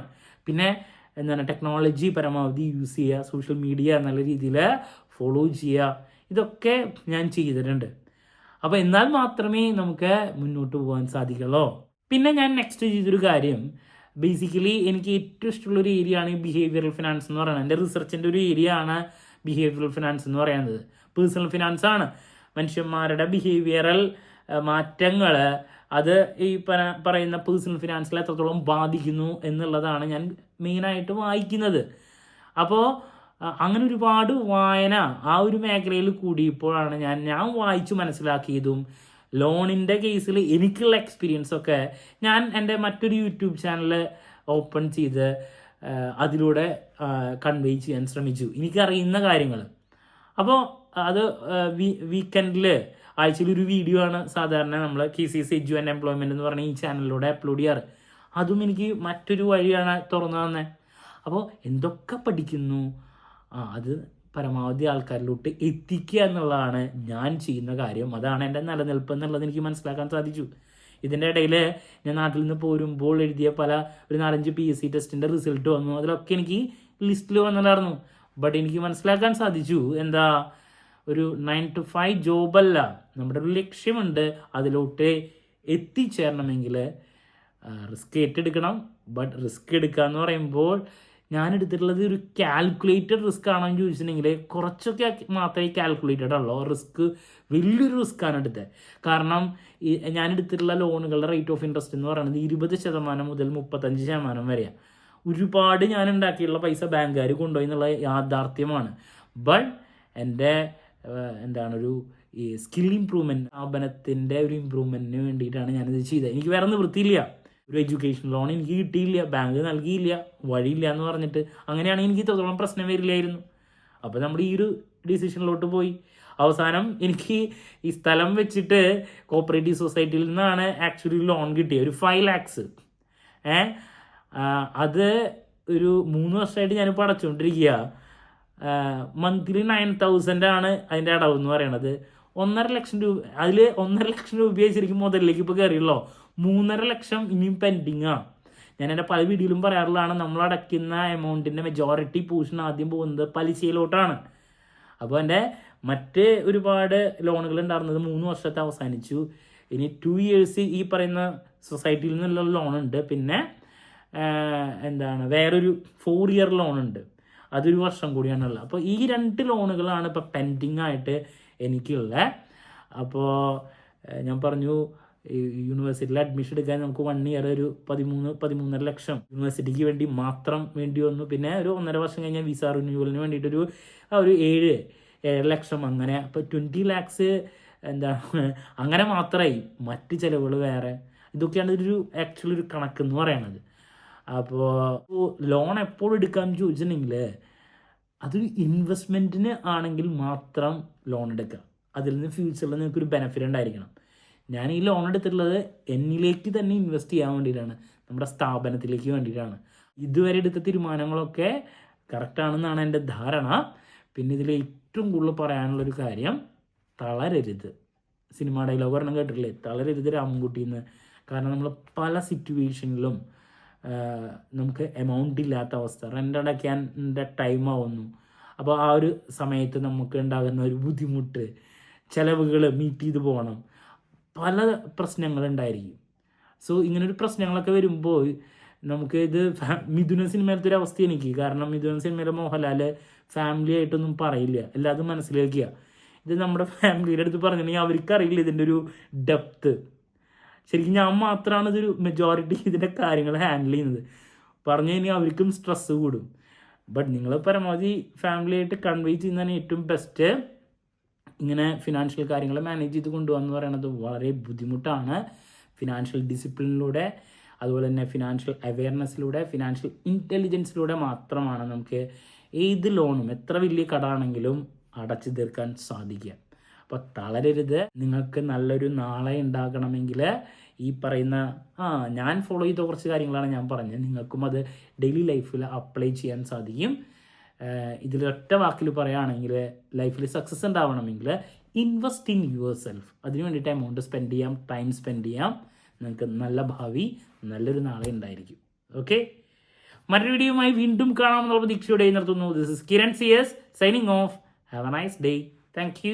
പിന്നെ എന്താണ് ടെക്നോളജി പരമാവധി യൂസ് ചെയ്യുക സോഷ്യൽ മീഡിയ നല്ല രീതിയിൽ ഫോളോ ചെയ്യുക ഇതൊക്കെ ഞാൻ ചെയ്തിട്ടുണ്ട്. അപ്പോൾ എന്നാൽ മാത്രമേ നമുക്ക് മുന്നോട്ട് പോകാൻ സാധിക്കുള്ളൂ. പിന്നെ ഞാൻ നെക്സ്റ്റ് ചെയ്തൊരു കാര്യം. ബേസിക്കലി എനിക്ക് ഏറ്റവും ഇഷ്ടമുള്ള ഒരു ഏരിയ ആണ് ബിഹേവിയറൽ ഫിനാൻസ് എന്ന് പറയുന്നത്. എന്റെ റിസർച്ചിന്റെ ഒരു ഏരിയ ആണ് ബിഹേവിയറൽ ഫിനാൻസ് എന്ന് പറയുന്നത്. പേഴ്സണൽ ഫിനാൻസ് ആണ്. മനുഷ്യന്മാരുടെ ബിഹേവിയറൽ മാറ്റങ്ങൾ അത് ഈ പറയുന്ന പേഴ്സണൽ ഫിനാൻസിൽ എത്രത്തോളം ബാധിക്കുന്നു എന്നുള്ളതാണ് ഞാൻ മെയിനായിട്ട് വായിക്കുന്നത്. അപ്പോൾ അങ്ങനെ ഒരുപാട് വായന ആ ഒരു മേഖലയിൽ കൂടിയപ്പോഴാണ് ഞാൻ ഞാൻ വായിച്ചു മനസ്സിലാക്കിയതും ലോണിന്റെ കേസിൽ എനിക്കുള്ള എക്സ്പീരിയൻസ് ഒക്കെ ഞാൻ എന്റെ മറ്റൊരു യൂട്യൂബ് ചാനൽ ഓപ്പൺ ചെയ്ത് അതിലൂടെ കൺവേ ചെയ്യാൻ ശ്രമിച്ചു. എനിക്കറിയുന്ന കാര്യങ്ങൾ അപ്പോൾ അത് വീക്കെൻഡിൽ ആഴ്ചയിൽ ഒരു വീഡിയോ ആണ് സാധാരണ നമ്മൾ K C S edu and employment എന്ന് പറഞ്ഞ ഈ ചാനലിലൂടെ അപ്ലോഡ് ചെയ്യാറ്. അതും എനിക്ക് മറ്റൊരു വഴിയാണ് തുറന്നു തന്നെ. അപ്പോൾ എന്തൊക്കെ പഠിക്കുന്നു? അത് പരമാവധി ആൾക്കാരിലോട്ട് എത്തിക്കുക എന്നുള്ളതാണ് ഞാൻ ചെയ്യുന്ന കാര്യം. അതാണ് എന്റെ നിലനിൽപ്പ് എന്നുള്ളത് എനിക്ക് മനസ്സിലാക്കാൻ സാധിച്ചു. ഇതിന്റെ ഇടയിൽ ഞാൻ നാട്ടിൽ നിന്ന് പോരുമ്പോൾ എഴുതിയ പല ഒരു നാലഞ്ച് പി എസ് സി ടെസ്റ്റിന്റെ റിസൾട്ട് വന്നു. അതിലൊക്കെ എനിക്ക് ലിസ്റ്റിൽ വന്നിട്ടുണ്ടായിരുന്നു. ബട്ട് എനിക്ക് മനസ്സിലാക്കാൻ സാധിച്ചു. എന്താ? ഒരു നയൻ ടു ഫൈവ് ജോബല്ല നമ്മുടെ ഒരു ലക്ഷ്യമുണ്ട് അതിലോട്ട് എത്തിച്ചേരണമെങ്കിൽ റിസ്ക് ഏറ്റെടുക്കണം. ബട്ട് റിസ്ക് എടുക്കുക എന്ന് പറയുമ്പോൾ ഞാൻ എടുത്തിട്ടുള്ളത് ഒരു കാൽക്കുലേറ്റഡ് റിസ്ക് ആണോ എന്ന് ചോദിച്ചിട്ടുണ്ടെങ്കിൽ കുറച്ചൊക്കെ മാത്രമേ കാൽക്കുലേറ്റഡ് ഉള്ളൂ റിസ്ക് വലിയൊരു റിസ്ക് ആണ് എടുത്തത്. കാരണം ഞാൻ എടുത്തിട്ടുള്ള ലോണുകളുടെ റേറ്റ് ഓഫ് ഇൻട്രസ്റ്റ് എന്ന് പറയുന്നത് ഇരുപത് ശതമാനം മുതൽ മുപ്പത്തഞ്ച് ശതമാനം വരെയാണ് ഒരുപാട് ഞാൻ ഉണ്ടാക്കിയുള്ള പൈസ ബാങ്കുകാർ കൊണ്ടുപോയി എന്നുള്ള യാഥാർത്ഥ്യമാണ്. ബട്ട് എന്റെ എന്താണ് ഒരു ഈ സ്കിൽ ഇമ്പ്രൂവ്മെന്റ് സ്ഥാപനത്തിന്റെ ഒരു ഇമ്പ്രൂവ്മെന്റിന് വേണ്ടിയിട്ടാണ് ഞാനിത് ചെയ്തത്. എനിക്ക് വേറെ നിവൃത്തിയില്ല. ഒരു എഡ്യൂക്കേഷൻ ലോൺ എനിക്ക് കിട്ടിയില്ല ബാങ്ക് നൽകിയില്ല വഴിയില്ല എന്ന് പറഞ്ഞിട്ട് അങ്ങനെയാണെങ്കിൽ എനിക്ക് ഇത്രത്തോളം പ്രശ്നം വരില്ലായിരുന്നു. അപ്പോൾ നമ്മൾ ഈ ഒരു ഡിസിഷനിലോട്ട് പോയി. അവസാനം എനിക്ക് ഈ സ്ഥലം വെച്ചിട്ട് കോപ്പറേറ്റീവ് സൊസൈറ്റിയിൽ നിന്നാണ് ആക്ച്വലി ലോൺ കിട്ടിയത് ഒരു ഫൈവ് ലാക്സ് ഏ? അത് ഒരു മൂന്ന് വർഷമായിട്ട് ഞാനിപ്പോൾ അടച്ചുകൊണ്ടിരിക്കുക മന്ത്ലി നയൻ തൗസൻഡ് ആണ് അതിന്റെ അടവ് എന്ന് പറയണത്. ഒന്നര ലക്ഷം രൂപ അതിൽ ഒന്നര ലക്ഷം രൂപയെ ശരിക്കും മുതലിലേക്ക് ഇപ്പോൾ കയറിയുള്ളൂ മൂന്നര ലക്ഷം ഇനിയും പെൻഡിങ് ആണ് ഞാൻ എന്റെ പല വീഡിയോയിലും പറയാറുള്ളതാണ് നമ്മൾ അടയ്ക്കുന്ന എമൗണ്ടിന്റെ മെജോറിറ്റി പോർഷൻ ആദ്യം പോകുന്നത് പലിശയിലോട്ടാണ്. അപ്പോൾ എന്റെ മറ്റ് ഒരുപാട് ലോണുകൾ ഉണ്ടായിരുന്നത് മൂന്ന് വർഷത്തെ അവസാനിച്ചു. ഇനി ടു ഇയേഴ്സ് ഈ പറയുന്ന സൊസൈറ്റിയിൽ നിന്നുള്ള ലോണുണ്ട് പിന്നെ എന്താണ് വേറൊരു ഫോർ ഇയർ ലോണുണ്ട് അതൊരു വർഷം കൂടിയാണുള്ളത് അപ്പോൾ ഈ രണ്ട് ലോണുകളാണ് ഇപ്പോൾ പെൻഡിങ് ആയിട്ട് എനിക്കുള്ളത്. അപ്പോൾ ഞാൻ പറഞ്ഞു യൂണിവേഴ്സിറ്റിയിൽ അഡ്മിഷൻ എടുക്കാൻ നമുക്ക് വൺ ഇയർ ഒരു പതിമൂന്ന് പതിമൂന്നര ലക്ഷം. യൂണിവേഴ്സിറ്റിക്ക് വേണ്ടി മാത്രം വേണ്ടി വന്നു. പിന്നെ ഒരു ഒന്നര വർഷം കഴിഞ്ഞാൽ വിസ റിന്യൂവലിന് വേണ്ടിയിട്ടൊരു ആ ഒരു ഏഴ് ഏഴര ലക്ഷം. അങ്ങനെ അപ്പോൾ ട്വന്റി ലാക്സ് എന്താ അങ്ങനെ മാത്രമായി. മറ്റ് ചിലവുകൾ വേറെ. ഇതൊക്കെയാണ് ഒരു ആക്ച്വലി ഒരു കണക്ക് എന്ന് പറയുന്നത് അപ്പോൾ ലോൺ എപ്പോൾ എടുക്കാമെന്ന് ചോദിച്ചിട്ടുണ്ടെങ്കിൽ അതൊരു ഇൻവെസ്റ്റ്മെന്റിന് ആണെങ്കിൽ മാത്രം ലോൺ എടുക്കുക. അതിൽ നിന്ന് ഫ്യൂച്ചറിൽ നിങ്ങൾക്കൊരു ബെനിഫിറ്റ് ഉണ്ടായിരിക്കണം. ഞാൻ ഈ ലോൺ എടുത്തിട്ടുള്ളത് എന്നിലേക്ക് തന്നെ ഇൻവെസ്റ്റ് ചെയ്യാൻ വേണ്ടിയിട്ടാണ്. നമ്മുടെ സ്ഥാപനത്തിലേക്ക് വേണ്ടിയിട്ടാണ്. ഇതുവരെ എടുത്ത തീരുമാനങ്ങളൊക്കെ കറക്റ്റാണെന്നാണ് എന്റെ ധാരണ. പിന്നെ ഇതിൽ ഏറ്റവും കൂടുതൽ പറയാനുള്ളൊരു കാര്യം തളരരുത്. സിനിമ ഡയലോഗ് ഒരെണ്ണം കേട്ടിട്ടില്ലേ? തളരരുത് രാമൻകുട്ടി എന്ന്. കാരണം നമ്മൾ പല സിറ്റുവേഷനിലും നമുക്ക് എമൗണ്ട് ഇല്ലാത്ത അവസ്ഥ. റെന്റ് അടയ്ക്കാന്റെ ടൈം ആവുന്നു. അപ്പോൾ ആ ഒരു സമയത്ത് നമുക്ക് ഉണ്ടാകുന്ന ഒരു ബുദ്ധിമുട്ട് ചിലവുകൾ മീറ്റ് ചെയ്ത് പോകണം. പല പ്രശ്നങ്ങളുണ്ടായിരിക്കും. സോ ഇങ്ങനൊരു പ്രശ്നങ്ങളൊക്കെ വരുമ്പോൾ നമുക്ക് ഇത് മിഥുന സിനിമയിലത്തെ ഒരു അവസ്ഥ എനിക്ക്. കാരണം മിഥുന സിനിമയിലെ മോഹൻലാൽ ഫാമിലി ആയിട്ടൊന്നും പറയില്ല. എല്ലാതും മനസ്സിലാക്കുക. ഇത് നമ്മുടെ ഫാമിലിയുടെ അടുത്ത് പറഞ്ഞിട്ടുണ്ടെങ്കിൽ അവർക്ക് അറിയില്ല ഇതിന്റെ ഒരു ഡെപ്ത് ശരിക്കും ഞാൻ മാത്രമാണ് ഇതൊരു മെജോറിറ്റി ഇതിന്റെ കാര്യങ്ങൾ ഹാൻഡിൽ ചെയ്യുന്നത്. പറഞ്ഞു കഴിഞ്ഞാൽ അവർക്കും സ്ട്രെസ്സ് കൂടും. ബട്ട് നിങ്ങൾ പരമാവധി ഫാമിലി ആയിട്ട് കൺവേ ചെയ്യുന്നതാണ് ഏറ്റവും ബെസ്റ്റ് ഇങ്ങനെ ഫിനാൻഷ്യൽ കാര്യങ്ങൾ മാനേജ് ചെയ്ത് കൊണ്ടുപോകാന്ന് പറയുന്നത് വളരെ ബുദ്ധിമുട്ടാണ്. ഫിനാൻഷ്യൽ ഡിസിപ്ലിനിലൂടെ അതുപോലെ തന്നെ ഫിനാൻഷ്യൽ അവയർനെസ്സിലൂടെ ഫിനാൻഷ്യൽ ഇന്റലിജൻസിലൂടെ മാത്രമാണ് നമുക്ക് ഏത് ലോണും എത്ര വലിയ കടാണെങ്കിലും അടച്ചു തീർക്കാൻ സാധിക്കുക. അപ്പോൾ തളരരുത്. നിങ്ങൾക്ക് നല്ലൊരു നാളെ ഉണ്ടാകണമെങ്കിൽ ഈ പറയുന്ന ആ ഞാൻ ഫോളോ ചെയ്ത കുറച്ച് കാര്യങ്ങളാണ് ഞാൻ പറഞ്ഞത്. നിങ്ങൾക്കും അത് ഡെയിലി ലൈഫിൽ അപ്ലൈ ചെയ്യാൻ സാധിക്കും. ഇതിൽ ഒറ്റ വാക്കിൽ പറയുകയാണെങ്കിൽ ലൈഫിൽ സക്സസ് ഉണ്ടാവണമെങ്കിൽ ഇൻവെസ്റ്റ് ഇൻ യുവർ സെൽഫ് അതിന് വേണ്ടിയിട്ട് എമൗണ്ട് സ്പെൻഡ് ചെയ്യാം ടൈം സ്പെൻഡ് ചെയ്യാം. നിങ്ങൾക്ക് നല്ല ഭാവി നല്ലൊരു നാളെ ഉണ്ടായിരിക്കും. ഓക്കെ മറ്റൊരു വീഡിയോയുമായി വീണ്ടും കാണാമെന്നുള്ള പ്രതീക്ഷയോടെ നിർത്തുന്നു. This is Kiran C S signing off have a nice day thank you